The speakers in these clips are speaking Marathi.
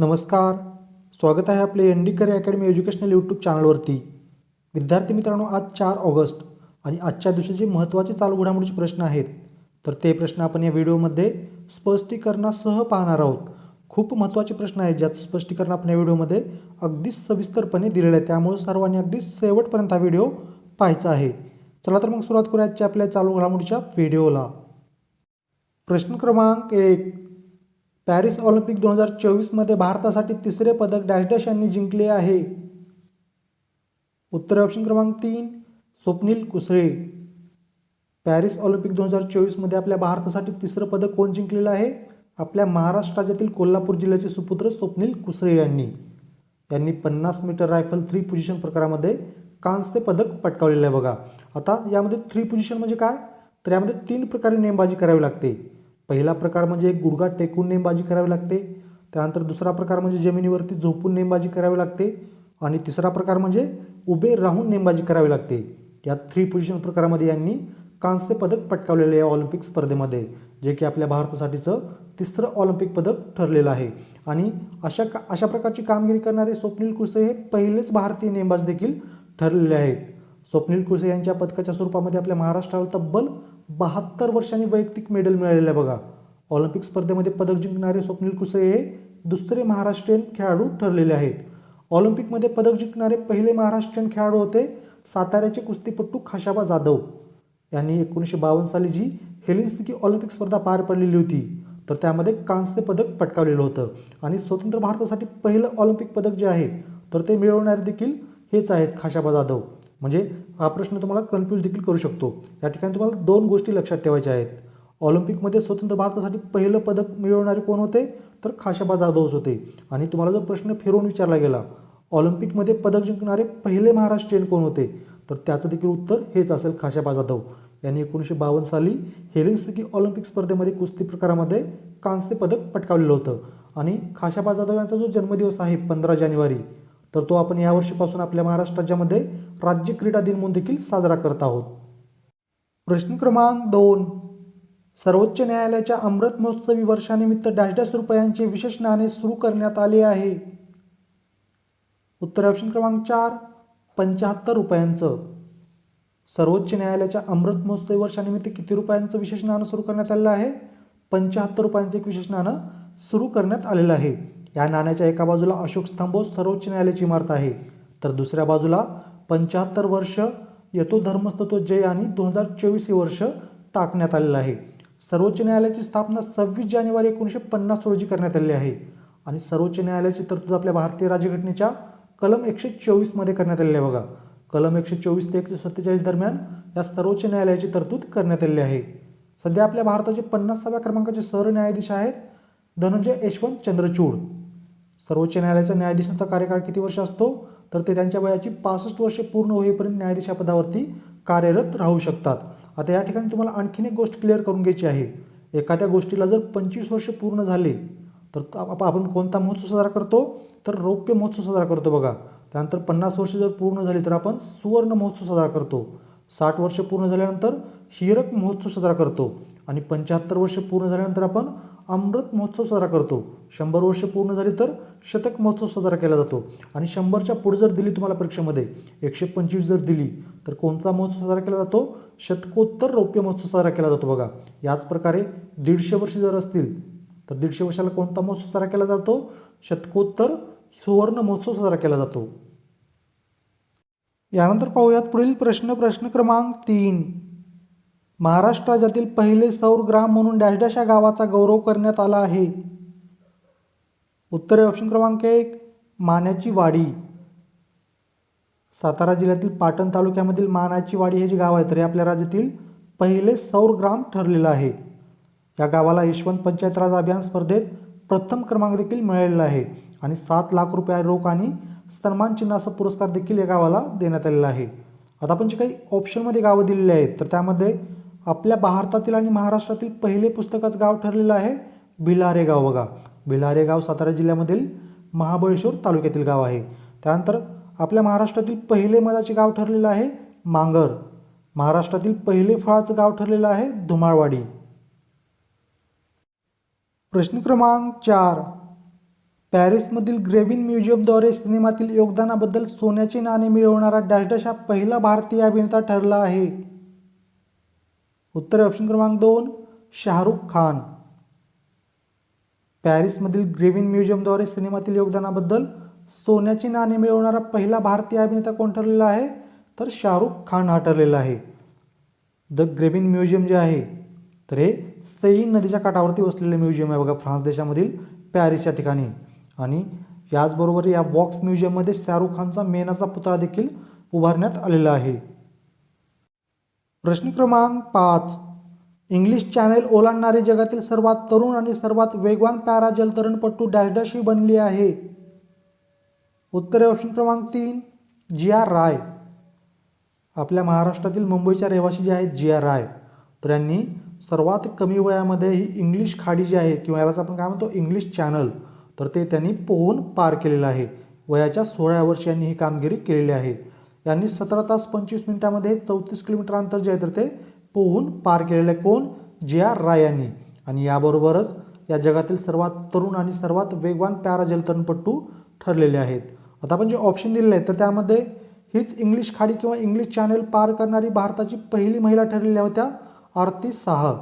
नमस्कार. स्वागत आहे आपले N D Kare academy educational YouTube चॅनलवरती. विद्यार्थी मित्रांनो आज चार ऑगस्ट आणि आजच्या दिवशीचे महत्त्वाचे चालू घडामोडीचे प्रश्न आहेत तर ते प्रश्न आपण या व्हिडिओमध्ये स्पष्टीकरणासह पाहणार आहोत. खूप महत्त्वाचे प्रश्न आहेत ज्याचं स्पष्टीकरण आपण या व्हिडिओमध्ये अगदी सविस्तरपणे दिलेलं आहे. त्यामुळे सर्वांनी अगदी शेवटपर्यंत हा व्हिडिओ पाहायचा आहे. चला तर मग सुरुवात करूया आजच्या आपल्या चालू घडामोडीच्या व्हिडिओला. प्रश्न क्रमांक एक. पॅरिस ऑलिम्पिक दोन हजार चोवीसमध्ये भारतासाठी तिसरे पदक डॅश डॅश यांनी जिंकले आहे. उत्तर ऑप्शन क्रमांक तीन स्वप्नील कुसळे. पॅरिस ऑलिम्पिक दोन हजार चोवीसमध्ये आपल्या भारतासाठी तिसरं पदक कोण जिंकलेलं आहे? आपल्या महाराष्ट्र राज्यातील कोल्हापूर जिल्ह्याचे सुपुत्र स्वप्नील कुसळे यांनी. यांनी पन्नास मीटर रायफल थ्री पोझिशन प्रकारामध्ये कांस्य पदक पटकावलेलं आहे बघा. आता यामध्ये थ्री पोझिशन म्हणजे काय? तर यामध्ये तीन प्रकारे नेमबाजी करावी लागते. पहिला प्रकार म्हणजे एक गुडघा टेकून नेमबाजी करावी लागते. त्यानंतर दुसरा प्रकार म्हणजे जमिनीवरती झोपून नेमबाजी करावी लागते. आणि तिसरा प्रकार म्हणजे उभे राहून नेमबाजी करावी लागते. या थ्री पोझिशन प्रकारामध्ये यांनी कांस्य पदक पटकावलेले आहे ऑलिम्पिक स्पर्धेमध्ये जे की आपल्या भारतासाठीचं तिसरं ऑलिम्पिक पदक ठरलेलं आहे. आणि अशा का अशा प्रकारची कामगिरी करणारे स्वप्नील कुसे हे पहिलेच भारतीय नेमबाज देखील ठरलेले आहेत. स्वप्नील कुसे यांच्या पदकाच्या स्वरूपामध्ये आपल्या महाराष्ट्राला तब्बल बहात्तर वर्षांनी वैयक्तिक मेडल मिळालेलं आहे बघा. ऑलिम्पिक स्पर्धेमध्ये पदक जिंकणारे स्वप्नील कुसे हे दुसरे महाराष्ट्रीयन खेळाडू ठरलेले आहेत. ऑलिम्पिकमध्ये पदक जिंकणारे पहिले महाराष्ट्रीयन खेळाडू होते साताऱ्याचे कुस्तीपट्टू खाशाबा जाधव. यांनी एकोणीसशे बावन्न साली जी हेलिन्सिकी ऑलिम्पिक स्पर्धा पार पडलेली होती तर त्यामध्ये कांस्य पदक पटकावलेलं होतं. आणि स्वतंत्र भारतासाठी पहिलं ऑलिम्पिक पदक जे आहे तर ते मिळवणारे देखील हेच आहेत खाशाबा जाधव. म्हणजे हा प्रश्न तुम्हाला कन्फ्यूज देखील करू शकतो. या ठिकाणी तुम्हाला दोन गोष्टी लक्षात ठेवायच्या आहेत. ऑलिम्पिकमध्ये स्वतंत्र भारतासाठी पहिलं पदक मिळवणारे कोण होते? तर खाशाबा जाधवच होते. आणि तुम्हाला जर प्रश्न फिरवून विचारला गेला ऑलिम्पिकमध्ये पदक जिंकणारे पहिले महाराष्ट्रीयन कोण होते? तर त्याचं देखील उत्तर हेच असेल खाशाबा जाधव. यांनी एकोणीसशे बावन्न साली हेलिन्सिकी ऑलिम्पिक स्पर्धेमध्ये कुस्ती प्रकारामध्ये कांस्य पदक पटकावलेलं होतं. आणि खाशाबा जाधव यांचा जो जन्मदिवस आहे पंधरा जानेवारी तर तो आपण यावर्षीपासून आपल्या महाराष्ट्र राज्यामध्ये राज्य क्रीडा दिन म्हणून देखील साजरा करत आहोत. प्रश्न क्रमांक दोन. सर्वोच्च न्यायालयाच्या अमृत महोत्सवी वर्षानिमित्त डॅश डॅश रुपयांचे विशेष नाणे सुरू करण्यात आले आहे. उत्तर ऑप्शन क्रमांक चार पंच्याहत्तर रुपयांचं. सर्वोच्च न्यायालयाच्या अमृत महोत्सवी वर्षानिमित्त किती रुपयांचं विशेष नाणं सुरू करण्यात आलेलं आहे? पंच्याहत्तर रुपयांचं एक विशेष नाणं सुरू करण्यात आलेलं आहे. या नाण्याच्या एका बाजूला अशोक स्तंभ सर्वोच्च न्यायालयाची इमारत आहे. तर दुसऱ्या बाजूला पंच्याहत्तर वर्ष यतो धर्मस्तत्व जय आणि दोन हजार चोवीस हे वर्ष टाकण्यात आलेलं आहे. सर्वोच्च न्यायालयाची स्थापना सव्वीस जानेवारी एकोणीसशे पन्नास रोजी करण्यात आलेली आहे. आणि सर्वोच्च न्यायालयाची तरतूद आपल्या भारतीय राज्यघटनेच्या कलम एकशे चोवीसमध्ये करण्यात आलेली आहे बघा. कलम एकशे चोवीस ते एकशे सत्तेचाळीस दरम्यान या सर्वोच्च न्यायालयाची तरतूद करण्यात आलेली आहे. सध्या आपल्या भारताचे पन्नासाव्या क्रमांकाचे सरन्यायाधीश आहेत धनंजय यशवंत चंद्रचूड. सर्वोच्च न्यायालयाच्या न्यायाधीशांचा कार्यकाळ किती वर्ष असतो? तर ते त्यांच्या वयाची पासष्ट वर्षे पूर्ण होईपर्यंत न्यायाधीश पदावरती कार्यरत राहू शकतात. आता या ठिकाणी तुम्हाला आणखीन एक गोष्ट क्लिअर करून घ्यायची आहे. एखाद्या गोष्टीला जर पंचवीस वर्ष पूर्ण झाले तर आपण कोणता महोत्सव साजरा करतो? तर रौप्य महोत्सव साजरा करतो बघा. त्यानंतर पन्नास वर्ष जर पूर्ण झाली तर आपण सुवर्ण महोत्सव साजरा करतो. साठ वर्ष पूर्ण झाल्यानंतर हिरक महोत्सव साजरा करतो. आणि पंच्याहत्तर वर्ष पूर्ण झाल्यानंतर आपण अमृत महोत्सव साजरा करतो. शंभर वर्ष पूर्ण झाली तर शतक महोत्सव साजरा केला जातो. आणि शंभरच्या पुढे जर दिली तुम्हाला परीक्षेमध्ये एकशे पंचवीस जर दिली तर कोणता महोत्सव साजरा केला जातो? शतकोत्तर रौप्य महोत्सव साजरा केला जातो बघा. याच प्रकारे दीडशे वर्ष जर असतील तर दीडशे वर्षाला कोणता महोत्सव साजरा केला जातो? शतकोत्तर सुवर्ण महोत्सव साजरा केला जातो. यानंतर पाहूयात पुढील प्रश्न प्रश्न क्रमांक तीन. महाराष्ट्र राज्यातील पहिले सौर ग्राम म्हणून डॅश डॅश या गावाचा गौरव करण्यात आला आहे. उत्तर ऑप्शन क्रमांक एक मान्याची वाडी. सातारा जिल्ह्यातील पाटण तालुक्यामधील मानाची वाडी हे जे गाव आहे तर हे आपल्या राज्यातील पहिले सौर ग्राम ठरलेलं आहे. या गावाला यशवंत पंचायत राज अभियान स्पर्धेत प्रथम क्रमांक देखील मिळालेला आहे आणि सात लाख रुपये रोख आणि सन्मान चिन्ह असा पुरस्कार देखील या गावाला देण्यात आलेला आहे. आता आपण जे काही ऑप्शनमध्ये गावं दिलेली आहेत तर त्यामध्ये आपल्या भारतातील आणि महाराष्ट्रातील पहिले पुस्तकाचं गाव ठरलेलं आहे भिलारे गाव बघा. भिलारे गाव सातारा जिल्ह्यामधील महाबळेश्वर तालुक्यातील गाव आहे. त्यानंतर आपल्या महाराष्ट्रातील पहिले मधाचे गाव ठरलेलं आहे मांगर. महाराष्ट्रातील पहिले फळाचं गाव ठरलेलं आहे धुमाळवाडी. प्रश्न क्रमांक चार. पॅरिसमधील ग्रेव्हिन म्युझियमद्वारे सिनेमातील योगदानाबद्दल सोन्याचे नाणे मिळवणारा डॅश डॅश हा पहिला भारतीय अभिनेता ठरला आहे. उत्तर ऑप्शन क्रमांक दोन शाहरुख खान. पॅरिसमधील ग्रेविन म्युझियमद्वारे सिनेमातील योगदानाबद्दल सोन्याचे नाणे मिळवणारा पहिला भारतीय अभिनेता कोण ठरलेला आहे? तर शाहरुख खान हा ठरलेला आहे. द ग्रेविन म्युझियम जे आहे तर हे सेईन नदीच्या काठावरती वसलेले म्युझियम आहे बघा फ्रान्स देशामधील पॅरिस या ठिकाणी. आणि याचबरोबर या बॉक्स म्युझियममध्ये शाहरुख खानचा मेनाचा पुतळा देखील उभारण्यात आलेला आहे. प्रश्न क्रमांक पाच. इंग्लिश चॅनेल ओलांडणारे जगातील सर्वात तरुण आणि सर्वात वेगवान पॅरा जलतरणपटू डॅश डॅश ही बनली आहे. उत्तर आहे ऑप्शन क्रमांक तीन जी आर राय. आपल्या महाराष्ट्रातील मुंबईच्या रहिवासी जे आहेत जी आर राय. तर यांनी सर्वात कमी वयामध्ये ही इंग्लिश खाडी जी आहे किंवा यालाच आपण काय म्हणतो इंग्लिश चॅनल तर ते त्यांनी पोहून पार केलेलं आहे. वयाच्या सोळाव्या वर्षी यांनी ही कामगिरी केलेली आहे. यांनी सतरा तास पंचवीस मिनिटामध्ये चौतीस किलोमीटर अंतर जे आहे तर ते पोहून पार केलेले आहे कोण? जे आर राय यांनी. आणि याबरोबरच या जगातील सर्वात तरुण आणि सर्वात वेगवान पॅरा जलतरणपट्टू ठरलेले आहेत. आता आपण जे ऑप्शन दिलेले आहेत तर त्यामध्ये हीच इंग्लिश खाडी किंवा इंग्लिश चॅनल पार करणारी भारताची पहिली महिला ठरलेल्या होत्या आरती सहा.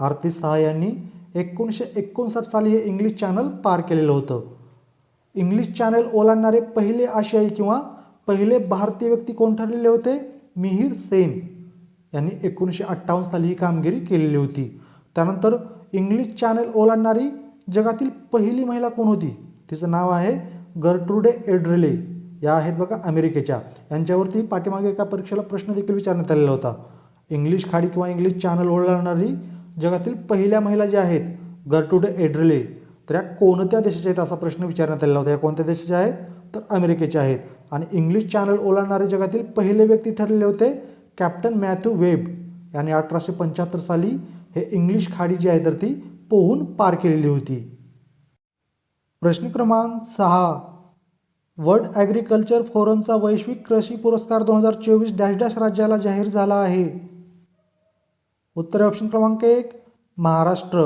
आरती सहा यांनी एकोणीसशे एकोणसाठ साली हे इंग्लिश चॅनल पार केलेलं होतं. इंग्लिश चॅनल ओलांडणारे पहिले आशियाई किंवा पहिले भारतीय व्यक्ती कोण ठरलेले होते? मिहीर सेन. यांनी एकोणीसशे अठ्ठावन्न साली ही कामगिरी केलेली होती. त्यानंतर इंग्लिश चॅनल ओलांडणारी जगातील पहिली महिला कोण होती? तिचं नाव आहे गर्ट्रुडे एड्रेले. या आहेत बघा अमेरिकेच्या. यांच्यावरती पाठीमागे एका परीक्षेला प्रश्न देखील विचारण्यात आलेला होता. इंग्लिश खाडी किंवा इंग्लिश चॅनल ओलांडणारी जगातील पहिल्या महिला ज्या आहेत? गर्टुडे एड्रेले. तर या कोणत्या देशाच्या आहेत असा प्रश्न विचारण्यात आलेला होता? या कोणत्या देशाच्या आहेत? तर अमेरिकेचे आहेत. आणि इंग्लिश चॅनल ओलांडणारे जगातील पहिले व्यक्ती ठरलेले होते कॅप्टन मॅथ्यू वेब यांनी अठराशे पंच्याहत्तर साली हे इंग्लिश खाडी जी आहे तर ती पोहून पार केलेली होती. प्रश्न क्रमांक सहा. वर्ल्ड ॲग्रिकल्चर फोरमचा वैश्विक कृषी पुरस्कार दोन हजार चोवीस डॅश डॅश राज्याला जाहीर झाला आहे. उत्तर ऑप्शन क्रमांक एक महाराष्ट्र.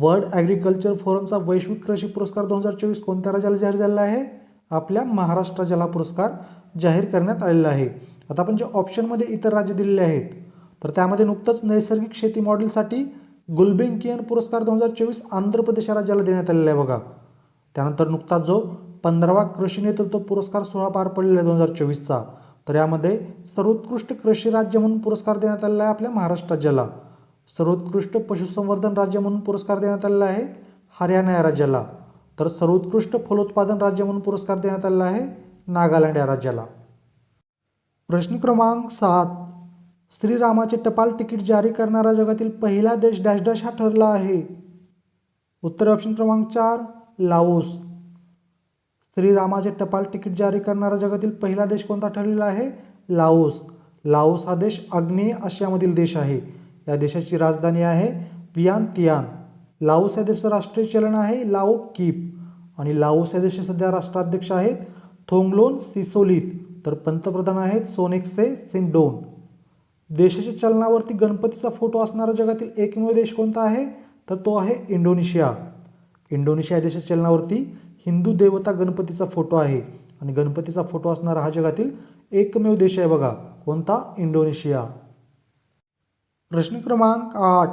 वर्ल्ड ॲग्रिकल्चर फोरमचा वैश्विक कृषी पुरस्कार दोन हजार चोवीस कोणत्या राज्याला जाहीर झालेला आहे? आपल्या महाराष्ट्र ज्याला पुरस्कार जाहीर करण्यात आलेला आहे. आता आपण जे ऑप्शनमध्ये इतर राज्य दिलेले आहेत तर त्यामध्ये नुकतंच नैसर्गिक शेती मॉडेलसाठी गुलबेंकियन पुरस्कार दोन हजार चोवीस आंध्र प्रदेश या राज्याला देण्यात आलेला आहे बघा. त्यानंतर नुकताच जो पंधरावा कृषी नेतृत्व पुरस्कार सोहळा पार पडलेला आहे दोन हजार चोवीसचा तर यामध्ये सर्वोत्कृष्ट कृषी राज्य म्हणून पुरस्कार देण्यात आलेला आहे आपल्या महाराष्ट्र राज्याला सर्वोत्कृष्ट पशुसंवर्धन राज्य म्हणून पुरस्कार देण्यात आलेला आहे हरियाणा या राज्याला. तर सर्वोत्कृष्ट फलोत्पादन राज्य म्हणून पुरस्कार देण्यात आलेला आहे नागालँड या राज्याला. प्रश्न क्रमांक सात. श्रीरामाचे टपाल तिकीट जारी करणारा जगातील पहिला देश डॅश डॅश हा ठरला आहे. उत्तर ऑप्शन क्रमांक चार लाओस. श्रीरामाचे टपाल तिकीट जारी करणारा जगातील पहिला देश कोणता ठरलेला आहे? लाओस. लाओस हा देश आग्नेय आशियामधील देश आहे. या देशाची राजधानी आहे पियान तियान. लाओस या देशाचं राष्ट्रीय चलन आहे लाओ कीप. आणि लाओस या देशाचे सध्या राष्ट्राध्यक्ष आहेत थोंगलोन सिसोलित तर पंतप्रधान आहेत सोनेक्से सिंडोन. देशाच्या चलनावरती गणपतीचा फोटो असणारा जगातील एकमेव देश कोणता आहे? तर तो आहे इंडोनेशिया. इंडोनेशिया या देशाच्या चलनावरती हिंदू देवता गणपतीचा फोटो आहे. आणि गणपतीचा फोटो असणारा हा जगातील एकमेव देश आहे बघा. कोणता? इंडोनेशिया. प्रश्न क्रमांक आठ.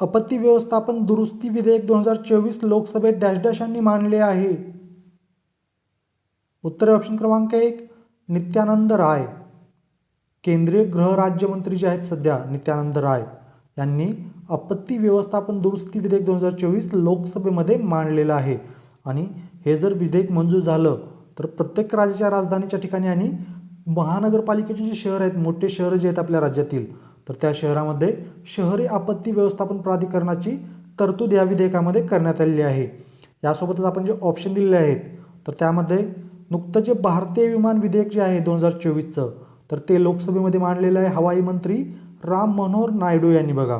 आपत्ती व्यवस्थापन दुरुस्ती विधेयक दोन हजार चोवीस लोकसभेत डॅश डॅशांनी मांडले आहे. उत्तर ऑप्शन क्रमांक एक नित्यानंद राय. केंद्रीय गृह राज्यमंत्री जे आहेत सध्या नित्यानंद राय यांनी आपत्ती व्यवस्थापन दुरुस्ती विधेयक दोन हजार चोवीस लोकसभेमध्ये मांडलेलं आहे. आणि हे जर विधेयक मंजूर झालं तर प्रत्येक राज्याच्या राजधानीच्या ठिकाणी आणि महानगरपालिकेचे जे शहर आहेत मोठे शहरं जे आहेत आपल्या राज्यातील तर त्या शहरामध्ये शहरी आपत्ती व्यवस्थापन प्राधिकरणाची तरतूद या विधेयकामध्ये करण्यात आलेली आहे. यासोबतच आपण जे ऑप्शन दिलेले आहेत तर त्यामध्ये नुकतं जे भारतीय विमान विधेयक जे आहे दोन हजार चोवीसचं तर ते लोकसभेमध्ये मांडलेलं आहे हवाई मंत्री राम मनोहर नायडू यांनी बघा.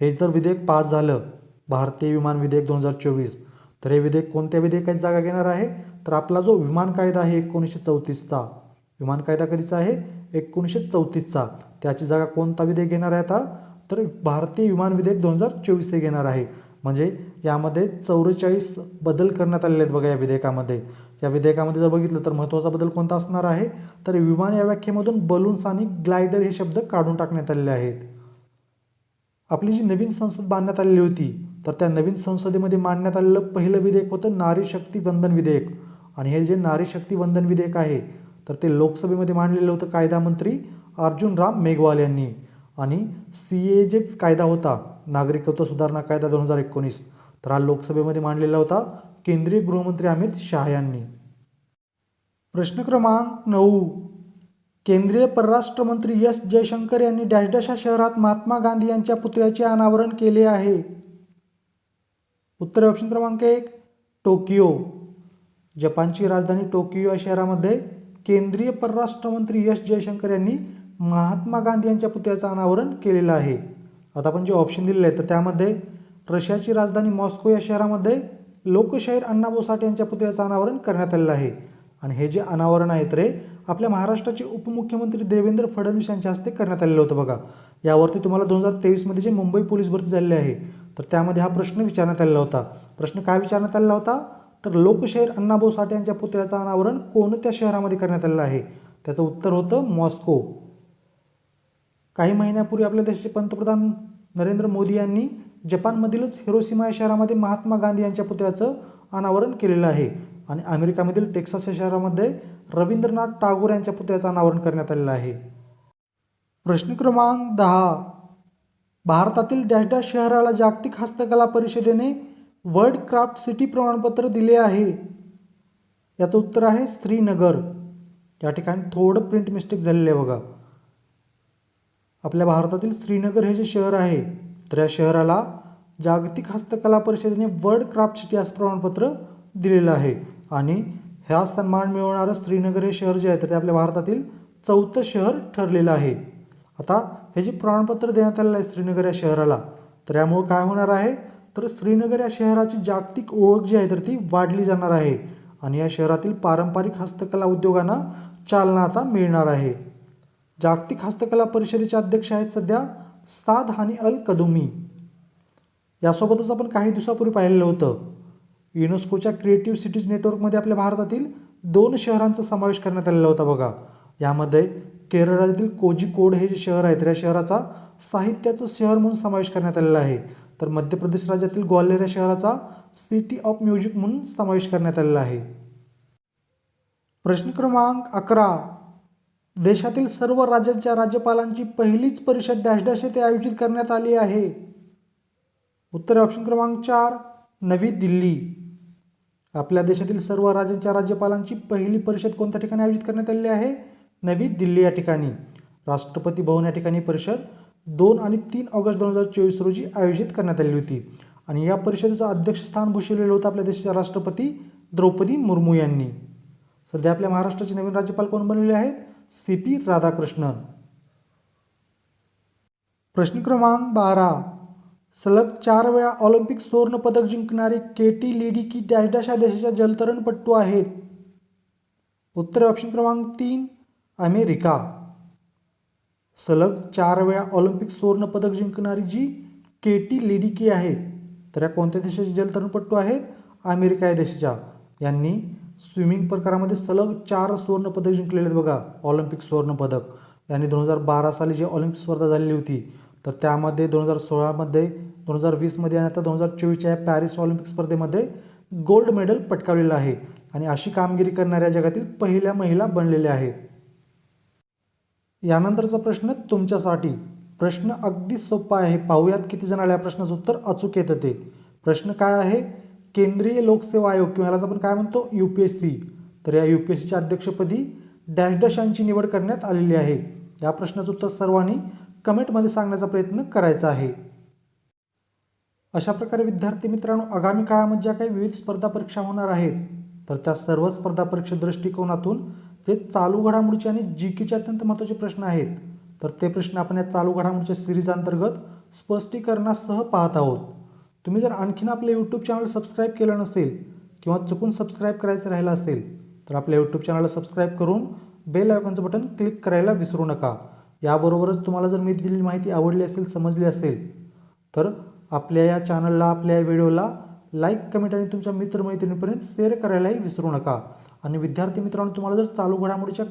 हे जर विधेयक पास झालं भारतीय विमान विधेयक दोन हजार चोवीस तर हे विधेयक कोणत्या विधेयकाची जागा घेणार आहे? तर आपला जो विमान कायदा आहे एकोणीसशे चौतीसचा. विमान कायदा कधीचा आहे? एकोणीसशे चौतीसचा. त्याची जागा कोणता विधेयक घेणार आहे आता? तर भारतीय विमान विधेयक दोन हजार चोवीस हे घेणार आहे. म्हणजे यामध्ये चौवेचाळीस बदल करण्यात आलेले आहेत बघा या विधेयकामध्ये. या विधेयकामध्ये जर बघितलं तर महत्त्वाचा बदल कोणता असणार आहे? तर विमान या व्याख्येमधून बलून्स आणि ग्लायडर हे शब्द काढून टाकण्यात आलेले आहेत. आपली जी नवीन संसद बांधण्यात आलेली होती तर त्या नवीन संसदेमध्ये मांडण्यात आलेलं पहिलं विधेयक होतं नारी शक्ती वंदन विधेयक. आणि हे जे नारी शक्ती वंदन विधेयक आहे तर ते लोकसभेमध्ये मांडलेलं होतं कायदा मंत्री अर्जुन राम मेघवाल यांनी. आणि सी ए जे कायदा होता नागरिकत्व सुधारणा कायदा दोन हजार एकोणीस तर हा लोकसभेमध्ये मांडलेला होता केंद्रीय गृहमंत्री अमित शहा यांनी. प्रश्न क्रमांक नऊ. केंद्रीय परराष्ट्र मंत्री एस जयशंकर यांनी डॅश डॅश या शहरात महात्मा गांधी यांच्या पुतळ्याचे अनावरण केले आहे. उत्तर ऑप्शन क्रमांक एक टोकियो. जपानची राजधानी टोकियो या शहरामध्ये केंद्रीय परराष्ट्र मंत्री एस जयशंकर यांनी महात्मा गांधी यांच्या पुतळ्याचं अनावरण केलेलं आहे. आता आपण जे ऑप्शन दिलेले आहे तर त्यामध्ये रशियाची राजधानी मॉस्को या शहरामध्ये लोकशाहीर अण्णाभाऊ साठे यांच्या पुतळ्याचं अनावरण करण्यात आलेलं आहे. आणि हे जे अनावरण आहे तर आपल्या महाराष्ट्राचे उपमुख्यमंत्री देवेंद्र फडणवीस यांच्या हस्ते करण्यात आलेलं होतं बघा. यावरती तुम्हाला दोन हजार तेवीसमध्ये जे मुंबई पोलीस भरती झालेली आहे तर त्यामध्ये हा प्रश्न विचारण्यात आलेला होता. प्रश्न काय विचारण्यात आलेला होता? तर लोकशाहीर अण्णाभाऊ साठे यांच्या पुतळ्याचं अनावरण कोणत्या शहरामध्ये करण्यात आलेलं आहे? त्याचं उत्तर होतं मॉस्को. काही महिन्यापूर्वी आपल्या देशाचे पंतप्रधान नरेंद्र मोदी यांनी जपानमधीलच हिरोसिमा या शहरामध्ये महात्मा गांधी यांच्या पुतळ्याचं अनावरण केलेलं आहे. आणि अमेरिकामधील टेक्सास या शहरामध्ये रवींद्रनाथ टागोर यांच्या पुतळ्याचं अनावरण करण्यात आलेलं आहे. प्रश्न क्रमांक दहा. भारतातील डॅश डॅश शहराला जागतिक हस्तकला परिषदेने वर्ल्ड क्राफ्ट सिटी प्रमाणपत्र दिले आहे. याचं उत्तर आहे श्रीनगर. या ठिकाणी थोडं प्रिंट मिस्टेक झालेलं आहे बघा. आपल्या भारतातील श्रीनगर हे जे शहर आहे तर या शहराला जागतिक हस्तकला परिषदेने वर्ल्ड क्राफ्ट सिटी असं प्रमाणपत्र दिलेलं आहे. आणि ह्या सन्मान मिळवणारं श्रीनगर हे शहर जे आहे तर ते आपल्या भारतातील चौथं शहर ठरलेलं आहे. आता हे जे प्रमाणपत्र देण्यात आलेलं आहे श्रीनगर या शहराला तर यामुळं काय होणार आहे? तर श्रीनगर या शहराची जागतिक ओळख जी आहे तर ती वाढली जाणार आहे. आणि या शहरातील पारंपरिक हस्तकला उद्योगांना चालना आता मिळणार आहे. जागतिक हस्तकला परिषदेचे अध्यक्ष आहेत सध्या साद हानी अल कदुमी. यासोबतच आपण काही दिवसापूर्वी पाहिलेलं होतं. युनेस्कोच्या क्रिएटिव्ह सिटीज नेटवर्कमध्ये आपल्या भारतातील दोन शहरांचा समावेश करण्यात आलेला होता बघा. यामध्ये केरळ राज्यातील कोझिकोड हे जे शहर आहे तर या शहराचा साहित्याचं शहर म्हणून समावेश करण्यात आलेला आहे. तर मध्य प्रदेश राज्यातील ग्वाल्हेर या शहराचा सिटी ऑफ म्युझिक म्हणून समावेश करण्यात आलेला आहे. प्रश्न क्रमांक अकरा. देशातील सर्व राज्यांच्या राज्यपालांची पहिलीच परिषद डॅश डॅश येथे आयोजित करण्यात आली आहे. उत्तर ऑप्शन क्रमांक चार नवी दिल्ली. आपल्या देशातील सर्व राज्यांच्या राज्यपालांची पहिली परिषद कोणत्या ठिकाणी आयोजित करण्यात आलेली आहे? नवी दिल्ली या ठिकाणी. राष्ट्रपती भवन या ठिकाणी परिषद दोन आणि तीन ऑगस्ट दोन हजार चोवीस रोजी आयोजित करण्यात आली होती. आणि या परिषदेचं अध्यक्षस्थान भूषवलेलं होतं आपल्या देशाच्या राष्ट्रपती द्रौपदी मुर्मू यांनी. सध्या आपल्या महाराष्ट्राचे नवीन राज्यपाल कोण बनलेले आहेत? C P Radhakrishnan. प्रश्न क्रमांक बारा. सलग चार वेळा ऑलिम्पिक सुवर्ण पदक जिंकणारे Katie Ledecky dash dash या देशाच्या जलतरणपटू आहेत. उत्तर ऑप्शन क्रमांक तीन अमेरिका. सलग चार वेळा ऑलिम्पिक सुवर्णपदक जिंकणारी जी के टी लेडिकी आहे तर या कोणत्या देशाचे जलतरणपट्टू आहेत? अमेरिका या देशाच्या. यांनी स्विमिंग प्रकारामध्ये सलग चार सुवर्णपदक जिंकलेले आहेत बघा ऑलिम्पिक सुवर्णपदक. यांनी दोन हजार बारा साली जी ऑलिम्पिक स्पर्धा झालेली होती तर त्यामध्ये दोन हजार सोळामध्ये दोन हजार वीसमध्ये आणि आता दोन हजार चोवीसच्या या पॅरिस ऑलिम्पिक स्पर्धेमध्ये गोल्ड मेडल पटकावलेलं आहे. आणि अशी कामगिरी करणाऱ्या जगातील पहिल्या महिला बनलेल्या आहेत. यानंतरचा प्रश्न तुमच्यासाठी. प्रश्न अगदी सोपा आहे. पाहूयात किती जणाला या प्रश्नाचं उत्तर. अचूक येतं ते. प्रश्न काय आहे? केंद्रीय लोकसेवा आयोग किंवा यालाच आपण काय म्हणतो? U P S C. तर या यू पी एस सीच्या अध्यक्षपदी डॅश डॅश यांची निवड करण्यात आलेली आहे. या प्रश्नाचं उत्तर सर्वांनी कमेंटमध्ये सांगण्याचा प्रयत्न करायचा आहे. अशा प्रकारे विद्यार्थी मित्रांनो आगामी काळामध्ये ज्या काही विविध स्पर्धा परीक्षा होणार आहेत तर त्या सर्व स्पर्धा परीक्षा दृष्टिकोनातून जे चालू घडामोडीचे आणि जी केचे अत्यंत महत्त्वाचे प्रश्न आहेत. तर ते प्रश्न आपण या चालू घडामोडीच्या सिरीज अंतर्गत स्पष्टीकरणासह पाहत आहोत. तुम्ही जर आणखीन आपलं यूट्यूब चॅनल सबस्क्राईब केलं नसेल किंवा चुकून सबस्क्राईब करायचं राहिलं असेल तर आपल्या यूट्यूब चॅनलला सबस्क्राईब करून बेल आयकॉनचं बटन क्लिक करायला विसरू नका. याबरोबरच तुम्हाला जर मी दिलेली माहिती आवडली असेल समजली असेल तर आपल्या या चॅनलला आपल्या या व्हिडिओला लाईक कमेंट आणि तुमच्या मित्रमैत्रिणीपर्यंत शेअर करायलाही विसरू नका. आणि विद्यार्थी मित्रांनो तुम्हाला जर चालू घडामोडीच्या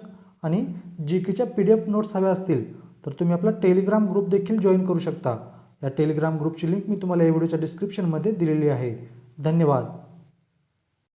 आणि जी केच्या पी डी एफ नोट्स हव्या असतील तर तुम्ही आपला टेलिग्राम ग्रुप देखील जॉईन करू शकता. या टेलिग्राम ग्रुपची लिंक मी तुम्हाला या व्हिडिओच्या डिस्क्रिप्शनमध्ये दिलेली आहे. धन्यवाद.